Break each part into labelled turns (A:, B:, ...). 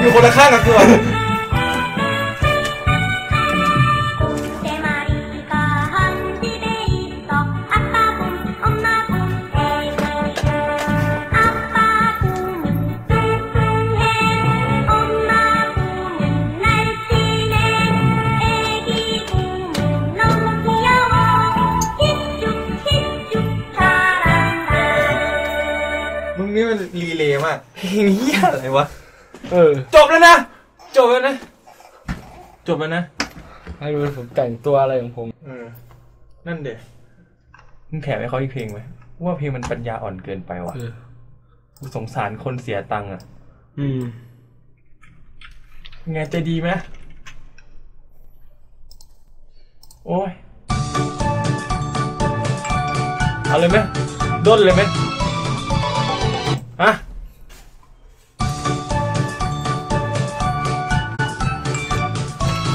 A: อยู่คนละข้างกับกูอมึงนี่มันรีเลย์มากเหี้อะไรวะ
B: เออ
A: จบแล้วนะ จบแล้วนะ จบแล้วนะ
B: ให้ดูผมแต่งตัวอะไรของผม
A: เออ นั่นเด็มึงแถมให้เขาอีกเพลงไหมว่าเพลงมันปัญญาอ่อนเกินไปว่ะ
B: เออ
A: กูสงสารคนเสียตังค์อะ
B: อืม
A: ไงใจดีไหมโอ้ย เอาเลยไหมด้นเลยไหมฮะ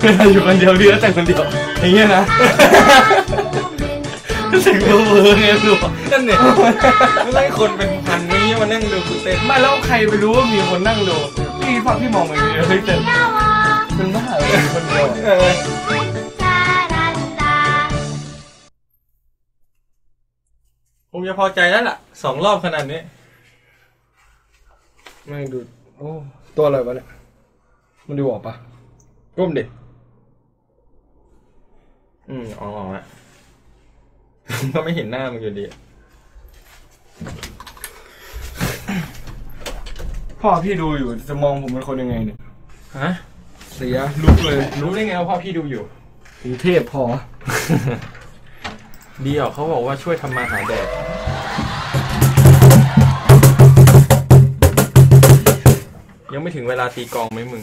B: เวลา
A: อยู่คนเดียวพี่ก็แต่งคนเดียวอย่างเงี้ยนะ
C: ก็
A: แต่งเบื่เวอร์ไงลูกนั่นเนี่ยไม่ใด้คนเป็นพันนี้มานั่งดูกูเต้น
B: ไม่แล้วใครไปรู้ว่ามีคนนั่งดูพี่ฟังพี่มองเหอนเดียเฮ้ยเต้
C: น
B: เป็นบ้าเลยคนเดียว
A: คงจะพอใจแล้วล่ะสองรอบขนาดนี้
B: ไม่ดู โอ้ ตัวอะไรวะเนี่ยมันดูออกปะ
A: ก้มดิ อืมอ๋ออ๋อละก็ไม่เห็นหน้ามึงอยู่ดี
B: พ่อพี่ดูอยู่จะมองผมเป็นคนยังไงเนี่ย
A: ฮะ
B: เสียลุกเลย
A: รู้ได้ไงว่าพ่อพี่ดูอยู่
B: กรุงเทพพอ
A: ดีอะเขาบอกว่าช่วยทำมาหาแดดยังไม่ถึงเวลาตีกลองไหมมึง